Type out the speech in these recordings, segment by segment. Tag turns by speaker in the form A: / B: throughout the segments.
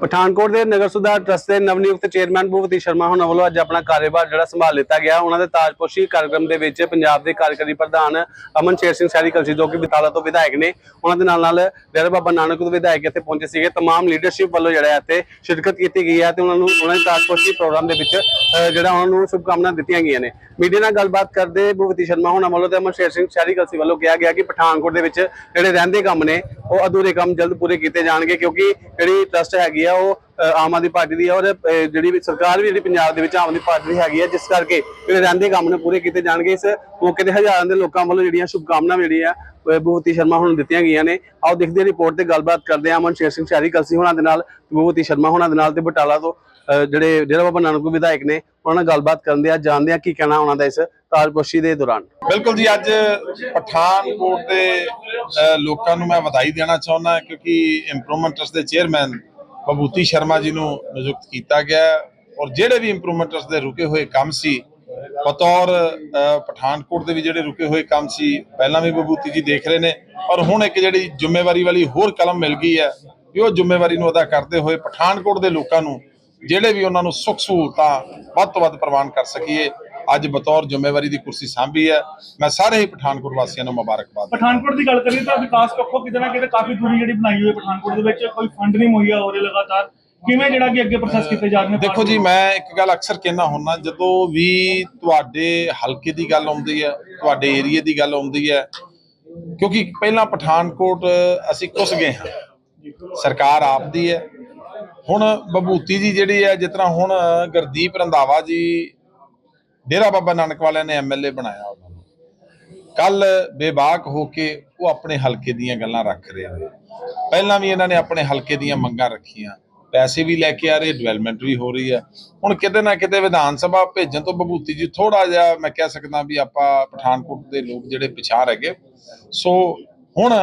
A: ਪਠਾਨਕੋਟ ਦੇ ਨਗਰ ਸੁਧਾਰ ਟਰਸਟ ਦੇ ਨਵਨਿਯੁਕਤ ਚੇਅਰਮੈਨ ਭੂਪਤੀ ਸ਼ਰਮਾ ਹੁਣਾਂ ਵੱਲੋਂ ਅੱਜ ਆਪਣਾ ਕਾਰਜਭਾਰ ਜਿਹੜਾ ਸੰਭਾਲ ਲਿੱਤਾ ਗਿਆ ਉਹਨਾਂ ਦੇ ਤਾਜਪੋਸ਼ੀ ਕਾਰਜਕ੍ਰਮ ਦੇ ਵਿੱਚ ਪੰਜਾਬ ਦੇ ਕਾਰਜਕਾਰੀ ਪ੍ਰਧਾਨ ਅਮਨ ਸ਼ੇਰ ਸਿੰਘ ਸੈਰੀ ਕਲਸੀ ਜੋ ਕਿ ਬਟਾਲਾ ਤੋਂ ਵਿਧਾਇਕ ਨੇ ਉਹਨਾਂ ਦੇ ਨਾਲ ਨਾਲ ਡੇਰਾ ਬਾਬਾ ਨਾਨਕ ਤੋਂ ਵਿਧਾਇਕ ਇੱਥੇ ਪਹੁੰਚੇ ਸੀਗੇ तमाम ਲੀਡਰਸ਼ਿਪ ਵੱਲੋਂ ਜਿਹੜਾ ਹੈ ਇੱਥੇ ਸ਼ਿਰਕਤ ਕੀਤੀ ਗਈ ਹੈ ਤੇ ਉਹਨਾਂ ਨੂੰ ਉਹਨਾਂ ਦੇ ਤਾਜਪੋਸ਼ੀ ਪ੍ਰੋਗਰਾਮ ਦੇ ਵਿੱਚ ਅਹ, ਜਿਹੜਾ ਉਹਨਾਂ ਨੂੰ ਸ਼ੁਭਕਾਮਨਾਵਾਂ ਦਿੱਤੀਆਂ ਗਈਆਂ ਨੇ ਮੀਡੀਆ ਨਾਲ ਗੱਲਬਾਤ ਕਰਦੇ ਭੂਪਤੀ ਸ਼ਰਮਾ ਹੁਣਾਂ ਵੱਲੋਂ ਤੇ ਅਮਨ ਸ਼ੇਰ ਸਿੰਘ ਸੈਰੀ ਕਲਸੀ ਵੱਲੋਂ ਕਿਹਾ ਗਿਆ ਕਿ ਪਠਾਨਕੋਟ ਦੇ ਵਿੱਚ ਜਿਹੜੇ ਰਹਿੰਦੇ ਕੰਮ ਨੇ ਉਹ ਅਧੂਰੇ ਕੰਮ ਜਲਦ ਪੂਰੇ ਕੀਤੇ ਜਾਣਗੇ ਕਿਉਂਕਿ ਜਿਹੜੀ ਟਰਸਟ ਹੈਗੀ ਆ ਉਹ ਆਮ ਆਦਮੀ ਪਾਰਟੀ ਦੀ ਹੈ ਔਰ ਜਿਹੜੀ ਵੀ ਸਰਕਾਰ ਵੀ ਜਿਹੜੀ ਪੰਜਾਬ ਦੇ ਵਿੱਚ ਆਮ ਆਦਮੀ ਪਾਰਟੀ ਦੀ ਹੈਗੀ ਹੈ ਜਿਸ ਕਰਕੇ ਜਿਹੜੇ ਰਹਿੰਦੇ ਕੰਮ ਨੇ ਪੂਰੇ ਕੀਤੇ ਜਾਣਗੇ। ਇਸ ਮੌਕੇ ਤੇ ਹਜ਼ਾਰਾਂ ਦੇ ਲੋਕਾਂ ਵੱਲੋਂ ਜਿਹੜੀਆਂ ਸ਼ੁਭਕਾਮਨਾਵਾਂ ਜਿਹੜੀਆਂ ਅ, ਭੂਪਤੀ ਸ਼ਰਮਾ ਹੁਣ ਦਿੱਤੀਆਂ ਗਈਆਂ ਨੇ। ਆਓ ਦੇਖਦੇ ਹਾਂ ਰਿਪੋਰਟ ਤੇ ਗੱਲਬਾਤ ਕਰਦੇ ਹਾਂ ਅਮਨ ਸ਼ੇਰ ਸਿੰਘ ਸ਼ਹਿਰੀ ਕਲਸੀ ਹੋਣਾ ਦੇ ਨਾਲ ਭੂਪਤੀ ਸ਼ਰਮਾ ਹੋਣਾ ਦੇ ਨਾਲ ਤੇ ਬਟਾਲਾ ਤੋਂ ਜਿਹੜੇ ਡੇਰਾ ਬਾਬਾ ਨਾਨਕ ਵਿਧਾਇਕ ਨੇ ਉਹਨਾਂ ਨਾਲ ਗੱਲਬਾਤ ਕਰਦੇ ਆ ਜਾਣਦੇ ਆ ਕੀ ਕਹਿਣਾ ਉਹਨਾਂ ਦਾ ਇਸ ਤਾਜਪੋਸ਼ੀ ਦੇ ਦੌਰਾਨ।
B: ਬਿਲਕੁਲ ਜੀ ਅੱਜ ਪਠਾਨਕੋਟ ਦੇ ਲੋਕਾਂ ਨੂੰ ਮੈਂ ਵਧਾਈ ਦੇਣਾ ਚਾਹੁੰਦਾ ਕਿਉਂਕਿ ਇੰਪਰੂਵਮੈਂਟ ਟਰਸਟ ਦੇ ਚੇਅਰਮੈਨ ਬਬੂਤੀ ਸ਼ਰਮਾ ਜੀ ਨੂੰ ਨਿਯੁਕਤ ਕੀਤਾ ਗਿਆ ਔਰ ਜਿਹੜੇ ਵੀ ਇੰਪਰੂਵਮੈਂਟ ਟਰਸਟ ਦੇ ਰੁਕੇ ਹੋਏ ਕੰਮ ਸੀ, ਬਤੌਰ ਪਠਾਨਕੋਟ ਦੇ ਵੀ ਜਿਹੜੇ ਰੁਕੇ ਹੋਏ ਕੰਮ ਸੀ, ਪਹਿਲਾਂ ਵੀ ਬਬੂਤੀ ਜੀ ਦੇਖ ਰਹੇ ਨੇ ਔਰ ਹੁਣ ਇੱਕ ਜਿਹੜੀ ਜ਼ਿੰਮੇਵਾਰੀ ਵਾਲੀ ਹੋਰ ਕਲਮ ਮਿਲ ਗਈ ਹੈ ਕਿ ਉਹ ਜ਼ਿੰਮੇਵਾਰੀ ਨੂੰ ਅਦਾ ਕਰਦੇ ਹੋਏ ਪਠਾਨਕੋਟ ਦੇ ਲੋਕਾਂ ਨੂੰ ਜਿਹੜੇ ਵੀ ਉਹਨਾਂ ਨੂੰ ਸੁੱਖ ਸਹੂਲਤਾਂ ਵੱਧ ਤੋਂ ਵੱਧ ਪ੍ਰਵਾਨ ਕਰ ਸਕੀਏ ਅੱਜ ਬਤੌਰ ਜ਼ਿੰਮੇਵਾਰੀ ਦੀ ਕੁਰਸੀ ਸਾਂਭੀ ਹੈ। ਮੈਂ ਸਾਰੇ ਹੀ ਪਠਾਨਕੋਟ ਵਾਸੀਆਂ ਨੂੰ ਮੁਬਾਰਕਬਾਦ।
C: ਪਠਾਨਕੋਟ ਦੀ ਗੱਲ ਕਰੀਏ ਤਾਂ ਵਿਕਾਸ ਪੱਖੋਂ ਕਿਤੇ ਨਾ ਕਿਤੇ ਕਾਫੀ ਦੂਰੀ ਜਿਹੜੀ ਬਣਾਈ ਹੋਈ ਹੈ ਪਠਾਨਕੋਟ ਦੇ ਵਿੱਚ। ਕੋਈ ਫੰਡ ਨਹੀਂ ਮੁਹੱਈਆ ਹੋ ਰਿਹਾ ਲਗਾਤਾਰ। ਕਿਵੇਂ ਜਿਹੜਾ ਕਿ ਅੱਗੇ ਪ੍ਰੋਸੈਸ ਕੀਤੇ ਜਾ ਰਹੇ ਨੇ?
B: ਦੇਖੋ ਜੀ ਮੈਂ ਇੱਕ ਗੱਲ ਅਕਸਰ ਕਹਿਣਾ ਹੁੰਦਾ ਜਦੋਂ ਵੀ ਤੁਹਾਡੇ ਹਲਕੇ ਦੀ ਗੱਲ ਆਉਂਦੀ ਹੈ ਤੁਹਾਡੇ ਏਰੀਏ ਦੀ ਗੱਲ ਆਉਂਦੀ ਹੈ ਕਿਉਂਕਿ ਪਹਿਲਾਂ ਪਠਾਨਕੋਟ ਅਸੀਂ ਕੁਸ ਗਏ ਹਾਂ। ਸਰਕਾਰ ਆਪ ਦੀ ਹੈ। ਹੁਣ ਬਬੂਤੀ ਜੀ ਜਿਹੜੀ ਹੈ ਜਿਸ ਤਰ੍ਹਾਂ ਹੁਣ ਗੁਰਦੀਪ ਰੰਧਾਵਾ ਜੀ ਡੇਰਾ ਬਾਬਾ ਨਾਨਕ ਵਾਲਿਆਂ ਨੇ ਐਮਐਲਏ ਬਣਾਇਆ ਉਹਨਾਂ ਨੂੰ। ਕੱਲ ਬੇਬਾਕ ਹੋ ਕੇ ਉਹ ਆਪਣੇ ਹਲਕੇ ਦੀਆਂ ਗੱਲਾਂ ਰੱਖ ਰਹੇ ਨੇ। ਪਹਿਲਾਂ ਵੀ ਇਹਨਾਂ ਨੇ ਆਪਣੇ ਹਲਕੇ ਦੀਆਂ ਮੰਗਾਂ ਰੱਖੀਆਂ। ਪੈਸੇ ਵੀ ਲੈ ਕੇ ਆ ਰਹੇ ਡਿਵੈਲਪਮੈਂਟ ਵੀ ਹੋ ਰਹੀ ਹੈ। ਹੁਣ ਕਿਤੇ ਨਾ ਕਿਤੇ ਵਿਧਾਨ ਸਭਾ ਭੇਜਣ ਤੋਂ ਬਭੂਤੀ ਜੀ ਥੋੜਾ ਜਿਹਾ ਮੈਂ ਕਹਿ ਸਕਦਾ ਵੀ ਆਪਾਂ ਪਠਾਨਕੋਟ ਦੇ ਲੋਕ ਜਿਹੜੇ ਪਿਛਾੜ ਹੈਗੇ ਸੋ ਹੁਣ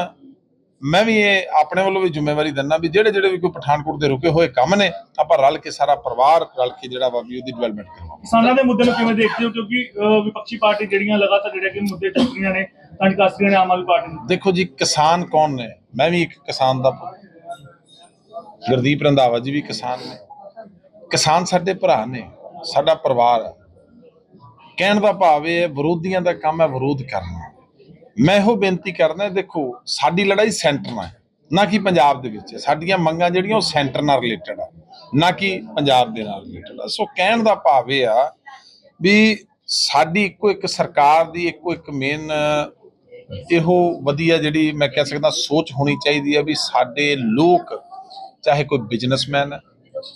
B: ਮੈਂ ਵੀ ਇਹ ਆਪਣੇ ਵੱਲੋਂ ਵੀ ਜ਼ਿੰਮੇਵਾਰੀ ਦਿੰਦਾ ਵੀ ਜਿਹੜੇ ਜਿਹੜੇ ਵੀ ਕੋਈ ਪਠਾਨਕੋਟ ਦੇ ਰੁਕੇ ਹੋਏ ਕੰਮ ਨੇ ਆਪਾਂ ਰਲ ਕੇ ਸਾਰਾ ਪਰਿਵਾਰ ਰਲ ਕੇ ਜਿਹੜਾ ਵਾ ਵੀ ਉਹਦੀ ਡਿਵੈਲਪਮੈਂਟ ਕਰਵਾਵਾਂਗੇ।
C: ਕਿਸਾਨਾਂ ਦੇ ਮੁੱਦੇ ਨੂੰ ਕਿਵੇਂ ਦੇਖਦੇ ਹੋ? ਕਿਉਂਕਿ ਵਿਪਕਸ਼ੀ ਪਾਰਟੀ ਜਿਹੜੀਆਂ ਲਗਾਤਾਰ ਜਿਹੜੇ ਕਿ ਮੁੱਦੇ ਚੱਕ ਰਹੀਆਂ ਨੇ ਤਾਂ ਨੇ ਆਮ ਆਦਮੀ ਪਾਰਟੀ ਨੂੰ।
B: ਦੇਖੋ ਜੀ ਕਿਸਾਨ ਕੌਣ ਨੇ? ਮੈਂ ਵੀ ਇੱਕ ਕਿਸਾਨ ਦਾ ਗੁਰਦੀਪ ਰੰਧਾਵਾ ਜੀ ਵੀ ਕਿਸਾਨ ਨੇ। ਕਿਸਾਨ ਸਾਡੇ ਭਰਾ ਨੇ ਸਾਡਾ ਪਰਿਵਾਰ ਹੈ ਕਹਿਣ ਦਾ ਭਾਵ ਇਹ ਵਿਰੋਧੀਆਂ ਦਾ ਕੰਮ ਹੈ ਵਿਰੋਧ ਕਰਨਾ। ਮੈਂ ਇਹੋ ਬੇਨਤੀ ਕਰਦਾ ਦੇਖੋ, ਸਾਡੀ ਲੜਾਈ ਸੈਂਟਰ ਨਾਲ ਨਾ ਕਿ ਪੰਜਾਬ ਦੇ ਵਿੱਚ ਸਾਡੀਆਂ ਮੰਗਾਂ ਜਿਹੜੀਆਂ, ਉਹ ਸੈਂਟਰ ਨਾਲ ਰਿਲੇਟਡ ਆ, ਨਾ ਕਿ ਪੰਜਾਬ ਦੇ ਨਾਲ ਰਿਲੇਟਡ ਆ। ਸੋ ਕਹਿਣ ਦਾ ਭਾਵ ਇਹ ਆ ਵੀ ਸਾਡੀ ਇੱਕੋ ਇੱਕ ਸਰਕਾਰ ਦੀ, ਇੱਕੋ ਇੱਕ ਮੇਨ ਇਹੋ ਵਧੀਆ ਜਿਹੜੀ ਮੈਂ ਕਹਿ ਸਕਦਾ ਸੋਚ ਹੋਣੀ ਚਾਹੀਦੀ ਹੈ ਵੀ ਸਾਡੇ ਲੋਕ, ਚਾਹੇ ਕੋਈ ਬਿਜ਼ਨਸਮੈਨ ਹੈ,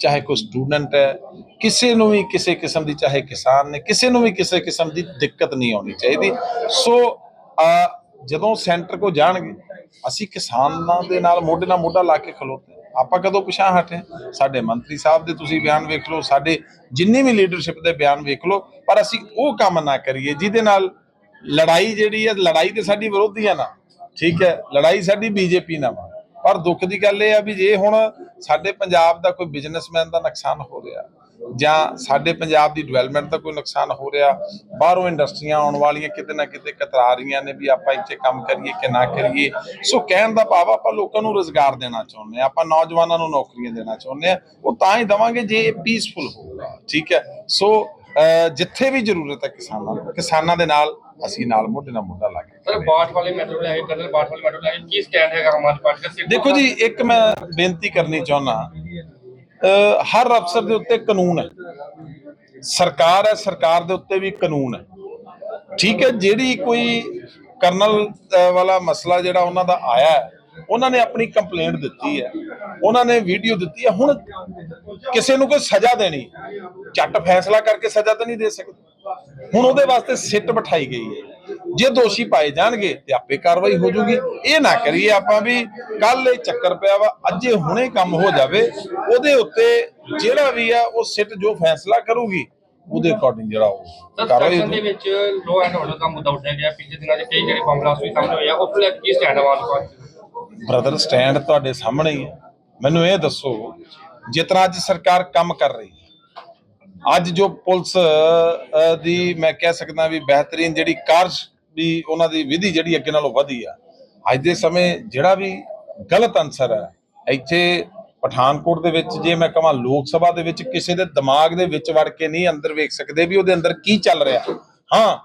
B: ਚਾਹੇ ਕੋਈ ਸਟੂਡੈਂਟ ਹੈ, ਕਿਸੇ ਨੂੰ ਵੀ ਕਿਸੇ ਕਿਸਮ ਦੀ, ਚਾਹੇ ਕਿਸਾਨ ਨੇ, ਕਿਸੇ ਨੂੰ ਵੀ ਕਿਸੇ ਕਿਸਮ ਦੀ ਦਿੱਕਤ ਨਹੀਂ ਆਉਣੀ ਚਾਹੀਦੀ। ਸੋ ਅਹ, ਜਦੋਂ ਸੈਂਟਰ ਕੋ ਜਾਣਗੇ ਅਸੀਂ ਕਿਸਾਨਾਂ ਦੇ ਨਾਲ ਮੋਢੇ ਨਾਲ ਮੋਢਾ ਲਾ ਕੇ ਖਲੋਤੇ ਆਪਾਂ ਕਦੋਂ ਪਿਛਾਂ ਹਟੇ? ਸਾਡੇ ਮੰਤਰੀ ਸਾਹਿਬ ਦੇ ਤੁਸੀਂ ਬਿਆਨ ਵੇਖ ਲਓ ਸਾਡੇ ਜਿੰਨੀ ਵੀ ਲੀਡਰਸ਼ਿਪ ਦੇ ਬਿਆਨ ਵੇਖ ਲਓ ਪਰ ਅਸੀਂ ਉਹ ਕੰਮ ਨਾ ਕਰੀਏ ਜਿਹਦੇ ਨਾਲ ਲੜਾਈ ਜਿਹੜੀ ਹੈ ਲੜਾਈ ਤੇ ਸਾਡੀ ਵਿਰੋਧੀਆਂ ਨਾਲ ਠੀਕ ਹੈ ਲੜਾਈ ਸਾਡੀ ਬੀਜੇਪੀ ਨਾਲ ਵਾ ਪਰ ਦੁੱਖ ਦੀ ਗੱਲ ਇਹ ਆ ਵੀ ਜੇ ਹੁਣ ਸਾਡੇ ਪੰਜਾਬ ਦਾ ਕੋਈ ਬਿਜ਼ਨਸਮੈਨ ਦਾ ਨੁਕਸਾਨ ਹੋ ਰਿਹਾ ਜਾਂ ਸਾਡੇ ਪੰਜਾਬ ਦੀ ਡਿਵੈਲਪਮੈਂਟ ਦਾ ਕੋਈ ਨੁਕਸਾਨ ਹੋ ਰਿਹਾ ਬਾਹਰੋਂ ਇੰਡਸਟਰੀਆਂ ਆਉਣ ਵਾਲੀਆਂ ਕਿਤੇ ਨਾ ਕਿਤੇ ਕਤਰਾ ਰਹੀਆਂ ਨੇ ਵੀ ਆਪਾਂ ਇੱਥੇ ਕੰਮ ਕਰੀਏ ਕਿ ਨਾ ਕਰੀਏ। ਸੋ ਕਹਿਣ ਦਾ ਭਾਵ ਆਪਾਂ ਲੋਕਾਂ ਨੂੰ ਰੋਜ਼ਗਾਰ ਦੇਣਾ ਚਾਹੁੰਦੇ ਆ ਆਪਾਂ ਨੌਜਵਾਨਾਂ ਨੂੰ ਨੌਕਰੀਆਂ ਦੇਣਾ ਚਾਹੁੰਦੇ ਆ ਉਹ ਤਾਂ ਹੀ ਦਵਾਂਗੇ ਜੇ ਇਹ ਪੀਸਫੁਲ ਹੋਊਗਾ ਠੀਕ ਹੈ? ਸੋ ਜਿੱਥੇ ਵੀ ਜ਼ਰੂਰਤ ਹੈ ਕਿਸਾਨਾਂ ਨੂੰ ਕਿਸਾਨਾਂ ਦੇ ਨਾਲ ਅਸੀਂ ਨਾਲ ਮੋਢੇ ਨਾਲ ਮੋਢਾ ਲਾ ਕੇ
D: ਸਰ ਬਾਠ ਵਾਲੇ ਮੈਟਰੋ ਲੈ ਕੇ ਕਰਨਲ ਬਾਠ ਵਾਲੇ ਮੈਟਰੋ ਲੈ ਕੇ ਕੀ ਸਟੈਂਡ ਹੈਗਾ ਆਦਮੀ ਪਾਰਟੀ ਦਾ
B: ਦੇਖੋ ਜੀ ਇੱਕ ਮੈਂ ਬੇਨਤੀ ਕਰਨੀ ਚਾਹੁੰਦਾ ਹਰ ਅਫਸਰ ਦੇ ਉੱਤੇ ਕਾਨੂੰਨ ਹੈ। ਸਰਕਾਰ ਹੈ ਸਰਕਾਰ ਦੇ ਉੱਤੇ ਵੀ ਕਾਨੂੰਨ ਹੈ। ਠੀਕ ਹੈ ਜਿਹੜੀ ਕੋਈ ਕਰਨਲ ਵਾਲਾ ਮਸਲਾ ਜਿਹੜਾ ਉਹਨਾਂ ਦਾ ਆਇਆ ਹੈ, ਉਹਨਾਂ ਨੇ ਆਪਣੀ ਕੰਪਲੇਂਟ ਦਿੱਤੀ ਹੈ। ਉਹਨਾਂ ਨੇ ਵੀਡੀਓ ਦਿੱਤੀ ਹੈ। ਹੁਣ ਕਿਸੇ ਨੂੰ ਕੋਈ ਸਜ਼ਾ ਦੇਣੀ ਝੱਟ ਫੈਸਲਾ ਕਰਕੇ ਸਜ਼ਾ ਤਾਂ ਨਹੀਂ ਦੇ ਸਕਦੇ। ਹੁਣ ਉਹਦੇ ਵਾਸਤੇ ਸਿੱਟ ਬਿਠਾਈ ਗਈ ਹੈ। ਜੇ ਦੋਸ਼ੀ ਪਾਏ ਜਾਣਗੇ ਤੇ ਆਪੇ ਕਾਰਵਾਈ ਹੋ ਜੂਗੀ ਇਹ ਨਾ ਕਰੀਏ ਆਪਾਂ ਵੀ ਕੱਲ ਇਹ ਚੱਕਰ ਪਿਆ ਵਾ ਅੱਜੇ ਹੁਣੇ ਕੰਮ ਹੋ ਜਾਵੇ ਉਹਦੇ ਉੱਤੇ ਜਿਹੜਾ ਵੀ ਆ ਉਹ ਸਿੱਟ ਜੋ ਫੈਸਲਾ ਕਰੂਗੀ ਉਹਦੇ ਅਕੋਰਡਿੰਗ ਜਿਹੜਾ ਉਹ ਕਾਰਵਾਈ
D: ਦੇ। ਵਿੱਚ ਲੋ ਐਂਡ ਆਰਡਰ ਦਾ ਮੁੱਦਾ ਉੱਠਿਆ ਗਿਆ ਪਿਛਲੇ ਦਿਨਾਂ 'ਚ ਕਈ ਜਿਹੜੇ ਬਲਾਸਟ ਵੀ ਸਾਹਮਣੇ ਹੋਏ ਆ ਉਸ ਲੈ ਕੇ ਸਟੈਂਡ ਪਾਰਟੀ ਦਾ?
B: ਬ੍ਰਦਰ ਸਟੈਂਡ ਤੁਹਾਡੇ ਸਾਹਮਣੇ ਹੀ ਹੈ ਮੈਨੂੰ ਇਹ ਦੱਸੋ ਤਰ੍ਹਾਂ ਅੱਜ ਸਰਕਾਰ ਕੰਮ ਕਰ ਰਹੀ ਹੈ ਅੱਜ ਜੋ ਪੁਲਿਸ ਦੀ ਮੈਂ ਕਹਿ ਸਕਦਾ ਵੀ ਬਿਹਤਰੀਨ ਜਿਹੜੀ ਕਾਰਜ ਵੀ ਉਹਨਾਂ ਦੀ ਵਿਧੀ ਜਿਹੜੀ ਅੱਗੇ ਨਾਲੋਂ ਵਧੀ ਆ। ਅੱਜ ਦੇ ਸਮੇਂ ਜਿਹੜਾ ਵੀ ਗਲਤ ਅਨਸਰ ਹੈ, ਇੱਥੇ ਪਠਾਨਕੋਟ ਦੇ ਵਿੱਚ ਜੇ ਮੈਂ ਕਹਾਂ ਲੋਕ ਸਭਾ ਦੇ ਵਿੱਚ ਕਿਸੇ ਦੇ ਦਿਮਾਗ ਦੇ ਵਿੱਚ ਵੜ ਕੇ ਨਹੀਂ ਅੰਦਰ ਵੇਖ ਸਕਦੇ ਵੀ ਉਹਦੇ ਅੰਦਰ ਕੀ ਚੱਲ ਰਿਹਾ। ਹਾਂ,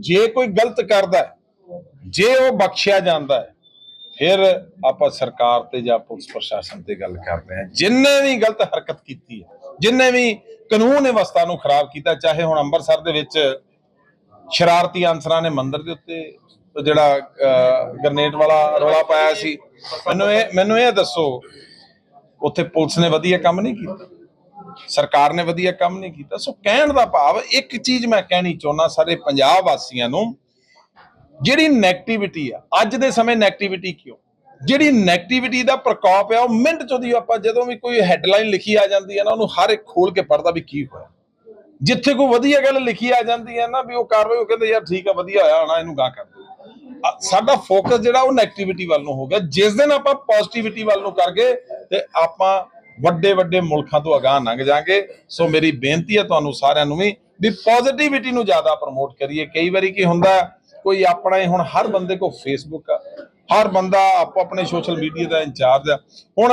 B: ਜੇ ਕੋਈ ਗਲਤ ਕਰਦਾ ਜੇ ਉਹ ਬਖਸ਼ਿਆ ਜਾਂਦਾ ਹੈ, ਫਿਰ ਆਪਾਂ ਸਰਕਾਰ ਤੇ ਜਾਂ ਪੁਲਿਸ ਪ੍ਰਸ਼ਾਸਨ ਤੇ ਗੱਲ ਕਰਦੇ ਹਾਂ। ਜਿੰਨੇ ਵੀ ਗਲਤ ਹਰਕਤ ਕੀਤੀ ਹੈ, ਜਿੰਨੇ ਵੀ ਕਾਨੂੰਨ ਵਿਵਸਥਾ ਨੂੰ ਖਰਾਬ ਕੀਤਾ, ਚਾਹੇ ਹੁਣ ਅੰਮ੍ਰਿਤਸਰ ਦੇ ਵਿੱਚ ਸ਼ਰਾਰਤੀ ਅਨਸਰਾਂ ਨੇ ਮੰਦਰ ਦੇ ਉੱਤੇ ਉਹ ਜਿਹੜਾ ਗ੍ਰਨੇਡ ਵਾਲਾ ਰੌਲਾ ਪਾਇਆ ਸੀ। ਮੈਨੂੰ ਇਹ ਮੈਨੂੰ ਇਹ ਦੱਸੋ, ਉੱਥੇ ਪੁਲਿਸ ਨੇ ਵਧੀਆ ਕੰਮ ਨਹੀਂ ਕੀਤਾ? ਸਰਕਾਰ ਨੇ ਵਧੀਆ ਕੰਮ ਨਹੀਂ ਕੀਤਾ? ਸੋ ਕਹਿਣ ਦਾ ਭਾਵ, ਇੱਕ ਚੀਜ਼ ਮੈਂ ਕਹਿਣੀ ਚਾਹੁੰਦਾ ਸਾਰੇ ਪੰਜਾਬ ਵਾਸੀਆਂ ਨੂੰ, ਜਿਹੜੀ ਨੈਗੇਟਿਵਿਟੀ ਆ, ਅੱਜ ਦੇ ਸਮੇਂ ਨੈਗੇਟਿਵਿਟੀ ਕਿਉਂ? ਜਿਹੜੀ ਨੈਗੇਟਿਵਿਟੀ ਦਾ ਪ੍ਰਕੋਪ ਆ, ਉਹ ਮਿੰਟ ਚ ਉਹਦੀ ਆਪਾਂ ਜਦੋਂ ਵੀ ਕੋਈ ਹੈਡਲਾਈਨ ਲਿਖੀ ਆ ਜਾਂਦੀ ਹੈ ਨਾ, ਉਹਨੂੰ ਹਰ ਇੱਕ ਖੋਲ ਕੇ ਪੜਦਾ ਵੀ ਕੀ ਹੋਇਆ। ਜਿੱਥੇ ਕੋਈ ਵਧੀਆ ਗੱਲ ਲਿਖੀ ਆ ਜਾਂਦੀ ਹੈ ਨਾ ਵੀ ਉਹ ਕਾਰਵਾਈ ਉਹ ਕਹਿੰਦੇ ਯਾਰ ਠੀਕ ਆ, ਵਧੀਆ ਹੋਇਆ, ਹੋਣਾ, ਇਹਨੂੰ ਗਾਂ ਕਰ ਦਿਓ। ਸਾਡਾ ਫੋਕਸ ਜਿਹੜਾ ਉਹ ਨੈਗੇਟਿਵਿਟੀ ਵੱਲ ਨੂੰ ਹੋ ਗਿਆ। ਜਿਸ ਦਿਨ ਆਪਾਂ ਪੋਜ਼ਿਟਿਵਿਟੀ ਵੱਲ ਨੂੰ ਕਰ ਗਏ, ਤੇ ਆਪਾਂ ਵੱਡੇ ਵੱਡੇ ਮੁਲਕਾਂ ਤੋਂ ਅਗਾਹ ਲੰਘ ਜਾਾਂਗੇ। ਸੋ ਮੇਰੀ ਬੇਨਤੀ ਹੈ ਤੁਹਾਨੂੰ ਸਾਰਿਆਂ ਨੂੰ ਵੀ ਵੀ ਪੋਜ਼ਿਟਿਵਿਟੀ ਨੂੰ ਜ਼ਿਆਦਾ ਪ੍ਰਮੋਟ ਕਰੀਏ। ਕਈ ਵਾਰੀ ਕੀ ਹੁੰਦਾ, ਕੋਈ ਆਪਣਾ ਹੁਣ ਹਰ ਬੰਦੇ ਕੋ ਫੇਸਬੁੱਕ ਆ। ਹਰ ਬੰਦਾ ਆਪੋ ਆਪਣੇ ਸੋਸ਼ਲ ਮੀਡੀਆ ਦਾ ਇੰਚਾਰਜ ਆ। ਹੁਣ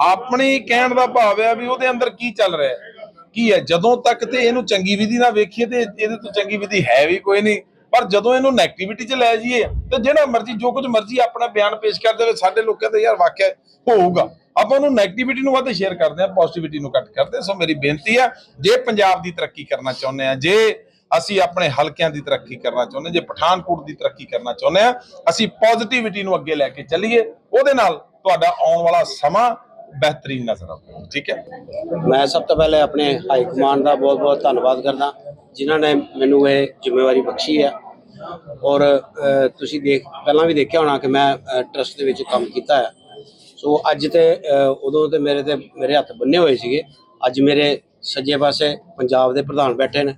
B: ਆਪਣੀ ਕਹਿਣ ਦਾ ਭਾਵ ਹੈ ਵੀ ਉਹਦੇ ਅੰਦਰ ਕੀ ਚੱਲ ਰਿਹਾ ਹੈ? ਕੀ ਹੈ? ਜਦੋਂ ਤੱਕ ਤੇ ਇਹਨੂੰ ਚੰਗੀ ਵਿਧੀ ਨਾਲ ਵੇਖੀਏ ਤੇ ਇਹਦੇ ਤੋਂ ਚੰਗੀ ਵਿਧੀ ਹੈ ਵੀ ਕੋਈ ਨਹੀਂ। ਪਰ ਜਦੋਂ ਇਹਨੂੰ ਨੈਗੇਟਿਵਿਟੀ 'ਚ ਲੈ ਜਾਈਏ ਤੇ ਜਿਹੜਾ ਮਰਜ਼ੀ ਜੋ ਕੁਝ ਮਰਜ਼ੀ ਆਪਣਾ ਬਿਆਨ ਪੇਸ਼ ਕਰ ਦੇਵੇ ਸਾਡੇ ਲੋਕਾਂ ਦੇ ਯਾਰ ਵਾਕਿਆ ਹੋਊਗਾ। ਆਪਾਂ ਉਹਨੂੰ ਨੈਗੇਟਿਵਿਟੀ ਨੂੰ ਵੱਧ ਸ਼ੇਅਰ ਕਰਦੇ ਆ ਪੋਜ਼ਿਟਿਵਿਟੀ ਨੂੰ ਘੱਟ ਕਰਦੇ ਹਾਂ। ਸੋ ਮੇਰੀ ਬੇਨਤੀ ਆ ਜੇ ਪੰਜਾਬ ਦੀ ਤਰੱਕੀ ਕਰਨਾ ਚਾਹੁੰਦੇ ਆ ਜੇ ਅਸੀਂ ਆਪਣੇ ਹਲਕਿਆਂ ਦੀ ਤਰੱਕੀ ਕਰਨਾ ਚਾਹੁੰਦੇ ਹਾਂ, ਜੇ ਪਠਾਨਕੋਟ ਦੀ ਤਰੱਕੀ ਕਰਨਾ ਚਾਹੁੰਦੇ ਆ ਅਸੀਂ ਪੋਜ਼ਿਟਿਵਿਟੀ ਨੂੰ ਅੱਗੇ ਲੈ ਕੇ ਚੱਲੀਏ। ਉਹਦੇ ਨਾਲ ਤੁਹਾਡਾ ਆਉਣ ਵਾਲਾ ਸਮਾਂ ਬਿਹਤਰੀਨ ਨਜ਼ਰ ਆਊਗਾ ਠੀਕ ਹੈ?
E: ਮੈਂ ਸਭ ਤੋਂ ਪਹਿਲੇ ਆਪਣੇ ਹਾਈ ਕਮਾਂਡ ਦਾ ਬਹੁਤ-ਬਹੁਤ ਧੰਨਵਾਦ ਕਰਦਾ, ਜਿਨ੍ਹਾਂ ਨੇ ਮੈਨੂੰ ਇਹ ਜ਼ਿੰਮੇਵਾਰੀ ਬਖਸ਼ੀ ਹੈ। ਔਰ ਤੁਸੀਂ ਦੇਖ, ਪਹਿਲਾਂ ਵੀ ਦੇਖਿਆ ਹੋਣਾ ਕਿ ਮੈਂ ਟਰਸਟ ਦੇ ਵਿੱਚ ਕੰਮ ਕੀਤਾ ਹੈ। ਸੋ ਅੱਜ ਤੇ ਉਦੋਂ ਤੇ ਮੇਰੇ ਤੇ ਮੇਰੇ ਹੱਥ ਬੰਨੇ ਹੋਏ ਸੀਗੇ। ਅੱਜ ਮੇਰੇ ਸੱਜੇ ਪਾਸੇ ਪੰਜਾਬ ਦੇ ਪ੍ਰਧਾਨ ਬੈਠੇ ਨੇ,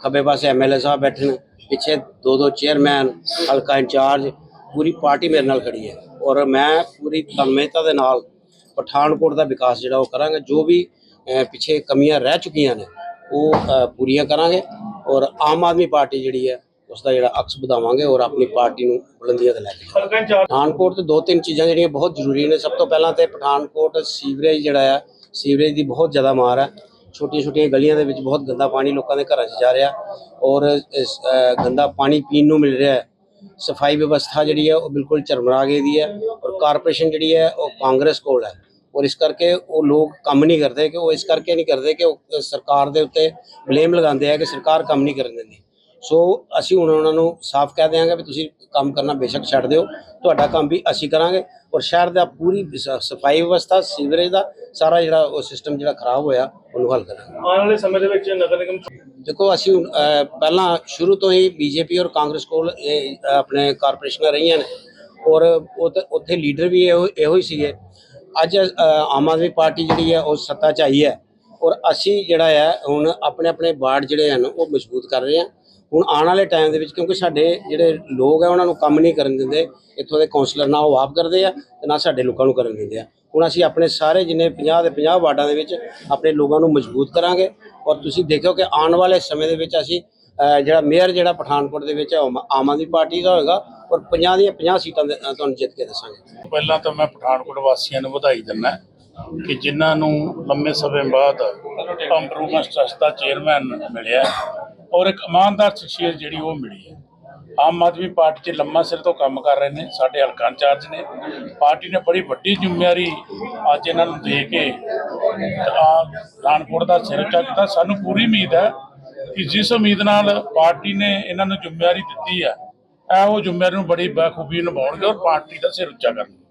E: ਖੱਬੇ ਪਾਸੇ ਐਮਐਲਏ ਸਾਹਿਬ ਬੈਠੇ ਨੇ, ਪਿੱਛੇ ਦੋ ਦੋ ਚੇਅਰਮੈਨ ਹਲਕਾ ਇੰਚਾਰਜ, ਪੂਰੀ ਪਾਰਟੀ ਮੇਰੇ ਨਾਲ ਖੜੀ ਹੈ। ਔਰ ਮੈਂ ਪੂਰੀ ਤਨਮੇਤਾ ਦੇ ਨਾਲ ਪਠਾਨਕੋਟ ਦਾ ਵਿਕਾਸ ਜਿਹੜਾ ਉਹ ਕਰਾਂਗੇ ਜੋ ਵੀ ਪਿੱਛੇ ਕਮੀਆਂ ਰਹਿ ਚੁੱਕੀਆਂ ਨੇ ਉਹ ਪੂਰੀਆਂ ਕਰਾਂਗੇ ਔਰ ਆਮ ਆਦਮੀ ਪਾਰਟੀ ਜਿਹੜੀ ਹੈ ਉਸ ਦਾ ਜਿਹੜਾ ਅਕਸ ਵਧਾਵਾਂਗੇ ਔਰ ਆਪਣੀ ਪਾਰਟੀ ਨੂੰ ਬੁਲੰਦੀਆਂ ਤੇ ਲੈ ਕੇ ਪਠਾਨਕੋਟ ਤੇ ਦੋ ਤਿੰਨ ਚੀਜ਼ਾਂ ਜਿਹੜੀਆਂ ਬਹੁਤ ਜ਼ਰੂਰੀ ਨੇ। ਸਭ ਤੋਂ ਪਹਿਲਾਂ ਤੇ ਪਠਾਨਕੋਟ ਸੀਵਰੇਜ ਜਿਹੜਾ ਆ ਸੀਵਰੇਜ ਦੀ ਬਹੁਤ ਜ਼ਿਆਦਾ ਮਾਰ ਹੈ ਛੋਟੀਆਂ ਛੋਟੀਆਂ ਗਲੀਆਂ ਦੇ ਵਿੱਚ ਬਹੁਤ ਗੰਦਾ ਪਾਣੀ ਲੋਕਾਂ ਦੇ ਘਰਾਂ 'ਚ ਜਾ ਰਿਹਾ ਔਰ ਗੰਦਾ ਪਾਣੀ ਪੀਣ ਨੂੰ ਮਿਲ ਰਿਹਾ ਹੈ। ਸਫ਼ਾਈ ਵਿਵਸਥਾ ਜਿਹੜੀ ਹੈ ਉਹ ਬਿਲਕੁਲ ਚਰਮਰਾ ਗਈ ਦੀ ਹੈ ਔਰ ਕਾਰਪੋਰੇਸ਼ਨ ਜਿਹੜੀ ਹੈ ਉਹ ਕਾਂਗਰਸ ਕੋਲ ਹੈ। ਔਰ ਇਸ ਕਰਕੇ ਉਹ ਲੋਕ ਕੰਮ ਨਹੀਂ ਕਰਦੇ ਕਿ ਉਹ ਇਸ ਕਰਕੇ ਨਹੀਂ ਕਰਦੇ ਕਿ ਉਹ ਸਰਕਾਰ ਦੇ ਉੱਤੇ ਬਲੇਮ ਲਗਾਉਂਦੇ ਆ ਕਿ ਸਰਕਾਰ ਕੰਮ ਨਹੀਂ ਕਰਨ ਦਿੰਦੀ। ਸੋ ਅਸੀਂ ਹੁਣ ਉਹਨਾਂ ਨੂੰ ਸਾਫ਼ ਕਹਿ ਦਿਆਂਗੇ ਵੀ ਤੁਸੀਂ ਕੰਮ ਕਰਨਾ ਬੇਸ਼ੱਕ ਛੱਡ ਦਿਓ। ਤੁਹਾਡਾ ਕੰਮ ਵੀ ਅਸੀਂ ਕਰਾਂਗੇ ਔਰ ਸ਼ਹਿਰ ਦਾ ਪੂਰੀ ਸਫ਼ਾਈ ਵਿਵਸਥਾ ਸੀਵਰੇਜ ਦਾ ਸਾਰਾ ਜਿਹੜਾ ਉਹ ਸਿਸਟਮ ਜਿਹੜਾ ਖਰਾਬ ਹੋਇਆ ਉਹਨੂੰ ਹੱਲ ਕਰਾਂਗੇ।
C: ਆਉਣ ਵਾਲੇ ਸਮੇਂ ਦੇ ਵਿੱਚ ਨਗਰ ਨਿਗਮ
E: ਦੇਖੋ ਅਸੀਂ ਪਹਿਲਾਂ ਸ਼ੁਰੂ ਤੋਂ ਹੀ ਬੀਜੇਪੀ ਔਰ ਕਾਂਗਰਸ ਕੋਲ ਇਹ ਆਪਣੇ ਕਾਰਪੋਰੇਸ਼ਨਾਂ ਰਹੀਆਂ ਨੇ ਔਰ ਉੱਥੇ- ਉੱਥੇ ਲੀਡਰ ਵੀ ਇਹੋ ਇਹੋ ਹੀ ਸੀਗੇ। ਅੱਜ ਆਮ ਆਦਮੀ ਪਾਰਟੀ ਜਿਹੜੀ ਹੈ, ਉਹ ਸੱਤਾ 'ਚ ਆਈ ਹੈ ਔਰ ਅਸੀਂ ਜਿਹੜਾ ਹੈ, ਹੁਣ ਆਪਣੇ ਆਪਣੇ ਵਾਰਡ ਜਿਹੜੇ ਹਨ, ਉਹ ਮਜ਼ਬੂਤ ਕਰ ਰਹੇ ਹਾਂ। ਹੁਣ ਆਉਣ ਵਾਲੇ ਟਾਈਮ ਦੇ ਵਿੱਚ, ਕਿਉਂਕਿ ਸਾਡੇ ਜਿਹੜੇ ਲੋਕ ਹੈ, ਉਹਨਾਂ ਨੂੰ ਕੰਮ ਨਹੀਂ ਕਰਨ ਦਿੰਦੇ, ਇੱਥੋਂ ਦੇ ਕਾਉਂਸਲਰ ਨਾ ਉਹ ਆਪ ਕਰਦੇ ਆ ਤੇ ਨਾ ਸਾਡੇ ਲੋਕਾਂ ਨੂੰ ਕਰਨ ਦਿੰਦੇ ਆ। ਹੁਣ ਅਸੀਂ ਆਪਣੇ ਸਾਰੇ ਜਿੰਨੇ 50 ਦੇ 50 ਵਾਰਡਾਂ ਦੇ ਵਿੱਚ ਆਪਣੇ ਲੋਕਾਂ ਨੂੰ ਮਜ਼ਬੂਤ ਕਰਾਂਗੇ ਔਰ ਤੁਸੀਂ ਦੇਖਿਓ ਕਿ ਆਉਣ ਵਾਲੇ ਸਮੇਂ ਦੇ ਵਿੱਚ ਅਸੀਂ ਜਿਹੜਾ ਮੇਅਰ ਜਿਹੜਾ ਪਠਾਨਕੋਟ ਦੇ ਵਿੱਚ ਉਹ ਆਮ ਆਦਮੀ ਪਾਰਟੀ ਦਾ ਹੋਏਗਾ ਔਰ 50 ਦੀਆਂ 50 ਸੀਟਾਂ ਦੇ ਅਹ, ਤੁਹਾਨੂੰ ਜਿੱਤ ਕੇ ਦੱਸਾਂਗੇ।
F: ਪਹਿਲਾਂ ਤਾਂ ਮੈਂ ਪਠਾਨਕੋਟ ਵਾਸੀਆਂ ਨੂੰ ਵਧਾਈ ਦਿੰਦਾ ਕਿ ਜਿਨ੍ਹਾਂ ਨੂੰ ਲੰਮੇ ਸਮੇਂ ਬਾਅਦ ਇੰਪਰੂਵਮੈਂਟ ਟਰਸਟ ਦਾ ਚੇਅਰਮੈਨ ਮਿਲਿਆ ਔਰ ਇੱਕ ਇਮਾਨਦਾਰ ਸ਼ਖਸੀਅਤ ਜਿਹੜੀ ਉਹ ਮਿਲੀ ਹੈ। ਆਮ ਆਦਮੀ ਪਾਰਟੀ 'ਚ ਲੰਮਾ ਸਿਰ ਤੋਂ ਕੰਮ ਕਰ ਰਹੇ ਨੇ ਸਾਡੇ ਹਲਕਾ ਇੰਚਾਰਜ ਨੇ। ਪਾਰਟੀ ਨੇ ਬੜੀ ਵੱਡੀ ਜ਼ਿੰਮੇਵਾਰੀ ਅੱਜ ਇਹਨਾਂ ਨੂੰ ਦੇ ਕੇ ਆ ਪਠਾਨਕੋਟ ਦਾ ਸਿਰ ਉੱਚਾ ਸਾਨੂੰ ਪੂਰੀ ਉਮੀਦ ਹੈ ਕਿ ਜਿਸ ਉਮੀਦ ਨਾਲ ਪਾਰਟੀ ਨੇ ਇਹਨਾਂ ਨੂੰ ਜ਼ਿੰਮੇਵਾਰੀ ਦਿੱਤੀ ਹੈ ਇਹ ਉਹ ਜ਼ਿੰਮੇਵਾਰੀ ਨੂੰ ਬੜੀ ਬਖੂਬੀ ਨਿਭਾਉਣਗੇ ਔਰ ਪਾਰਟੀ ਦਾ ਸਿਰ ਉੱਚਾ ਕਰਨਗੇ।